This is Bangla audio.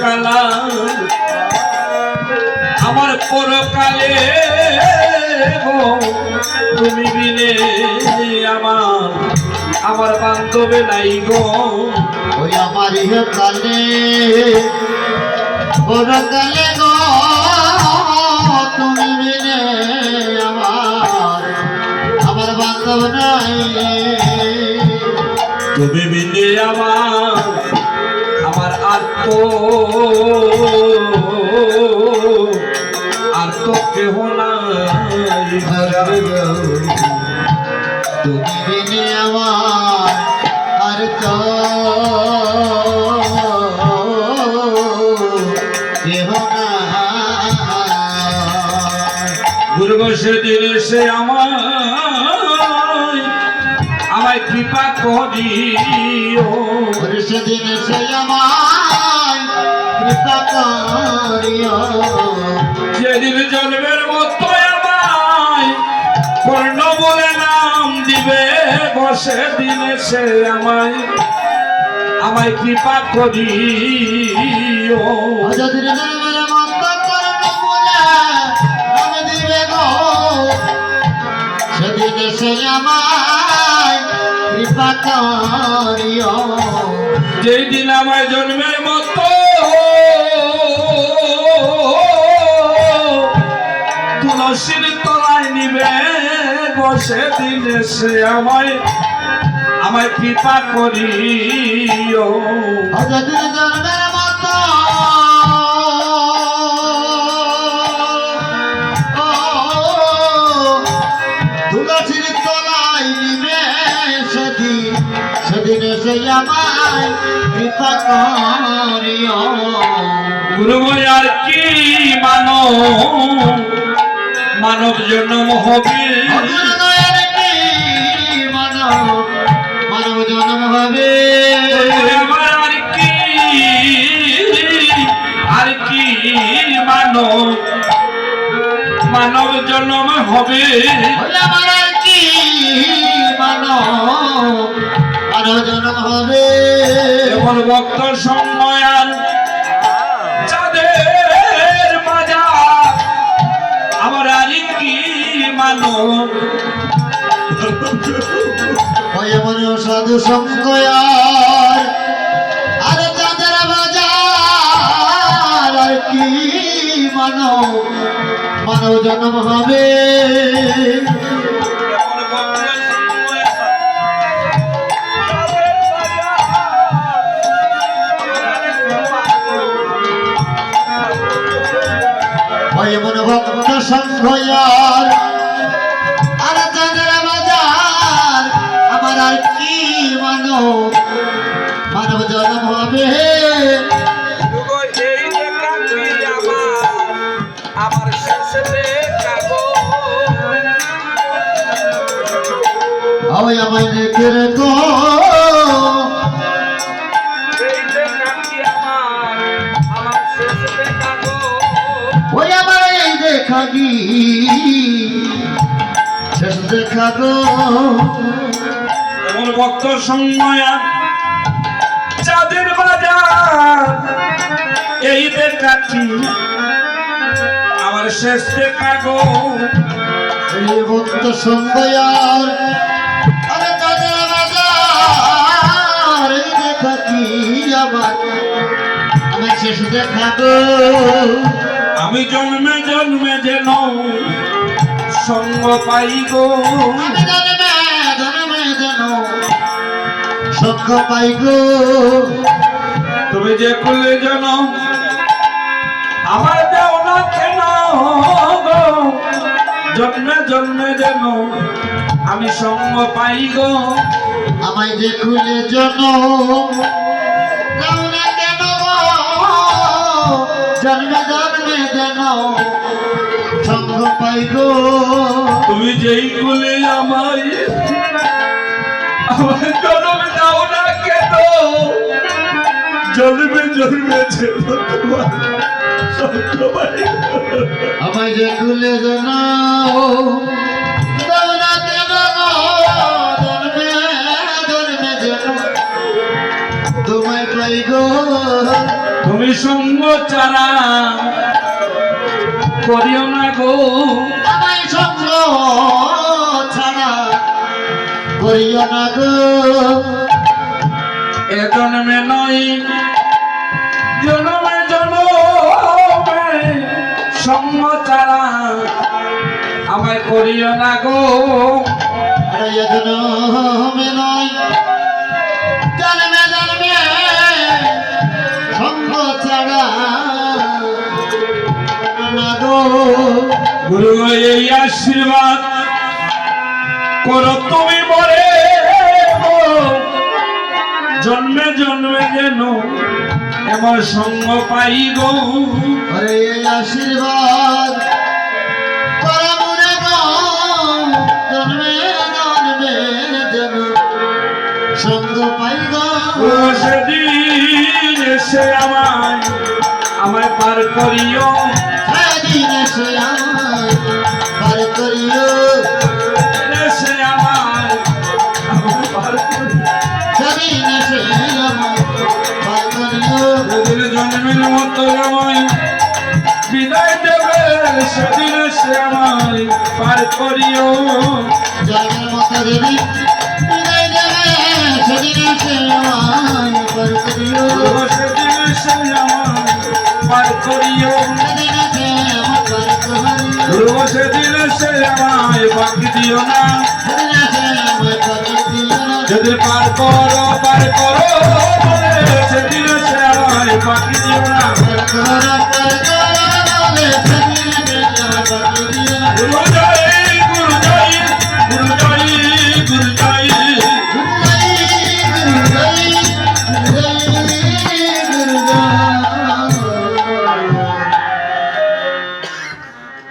কালা আমার পরকালে গো তুমি বিনে আমার আমার বান্ধবে নাই গো। ওই আমার কালে ওর কালে গো তুমি বিনে আমার আমার বান্ধব নাই। তুমি বিনে আমার তো আর তো কেহ নাই তুমি আমার আর তো। গুরু সেদিন সে আমার আমায় কৃপা করিও সেদিন সে করিও যেদিন জন্মের মতো আমায় কর্ণ বলে নাম দিবে বসে দিনে সে আমায়। আমায় কৃপা করিও। যদি জন্মের মত করণ বলে আমি দিবে গো। সেদিন সে আমায় কৃপা করিও। যেই দিন আমায় জন্মের মতো বসে দিনে সে আমায় আমায় কৃপা করিও যদি জন্মের মত। তুলসীর তলায় নিবে সেদিন সেদিন সে আমায় কৃপা করিও গুরুময় আর কি মানো? মানব জন্ম হবে মানব জন্ম হবে আর কি? আর কি মানব? মানব জন্ম হবে আর কি মানব মানব জন্ম হবে ভক্ত সময় এমন সাধু সঙ্গয়ার আরে চাঁদের বাজার কি মানব মানব জন্ম হবে এমন ভক্ত আরে আমার শেষ দেখা গো ওই আমায় রেখে রেখো। দেখা কি শেষ দেখা ওই আমার এই দেখা কি শেষ দেখা গো এমন ভক্ত সময় চাঁদের বাজার। এই দেখা কি শেষ দেখা গো এই ভক্ত সঙ্গয়ার আরে তাদের বাজার এই দেখা কি আমার আমার শেষ দেখা গো আমি জন্মে জন্মে যেন সঙ্গ পাই গো। আমি জন্মে জন্মে যেন সঙ্গ পাই গো। তুমি যে কুলে যেন আমার জন্মে জন্মে যেন আমি সঙ্গ পাই গো। আমায় যে খুলে জন্মে জন্মে যেন সঙ্গ পাই গো। তুমি যেই কুলে আমায় আমার জন্ম দাও না কেন? জন্মে জন্মে যেন তোমার। আমায় যে খুলে জন যাও না কেন গো? জন্মে জন্মে যেন। তোমায় পাই গো। তুমি সঙ্গ চারা করিও না গো। আমায় সঙ্গ ছাড়া করিও না গো। এ জন্মে নয় জন্মে সঙ্গ চারা আমায় করিও না গো। জন্মে জন্মে সঙ্গ ছাড়া না গো। গুরু এই আশীর্বাদ করো তুমি মরে জন্মে জন্মে যেন এমন সঙ্গ পাই গো আরে আশীর্বাদ। আমায় আমায় পার করিও। সেদিন এসে আমায় পার করিও। জন্মের মতো আমায়। বিদায় দেবে সেদিন এসে আমায় পার করিও। জন্মের মতো যদি বিদায় দেবে সেদিন এসে আমায় পার করিও। সেদিন এসে আমায় পার করিও। সেদিন আমায় সেদিন বাকি দিও না। সেদিন যদি করো পার করো পাখি দিও না